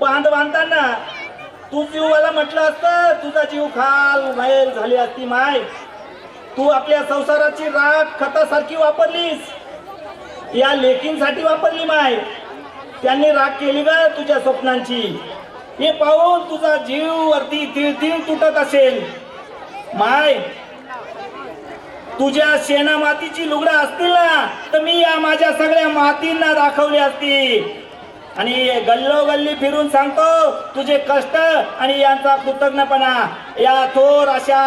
बांध बांधताना तू जीवाला म्हटलं असतं तुझा जीव खाल बाहेर झाली असती माय. तू आपल्या संसाराची राख खतासारखी वापरलीस. या लेकींसाठी वापरली माय. त्यांनी राख केली ग तुझ्या स्वप्नांची. हे पाहून तुझा जीव वरती तिळतिळ तुटत असेल. माय तुझ्या शेणा मातीची लुगडं असतील ना तर मी या माझ्या सगळ्या मातींना दाखवली असती. आणि गल्लोगल्ली फिरून सांगतो तुझे कष्ट आणि यांचा कृतज्ञपणा. या थोर अशा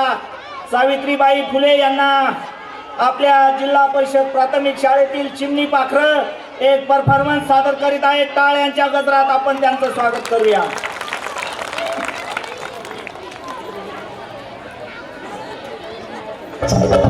सावित्रीबाई फुले यांना आपल्या जिल्हा परिषद प्राथमिक शाळेतील चिमणी पाखरं एक परफॉर्मन्स सादर करीत आहेत. टाळ्यांच्या गजरात आपण त्यांचं स्वागत करूया. सरकारी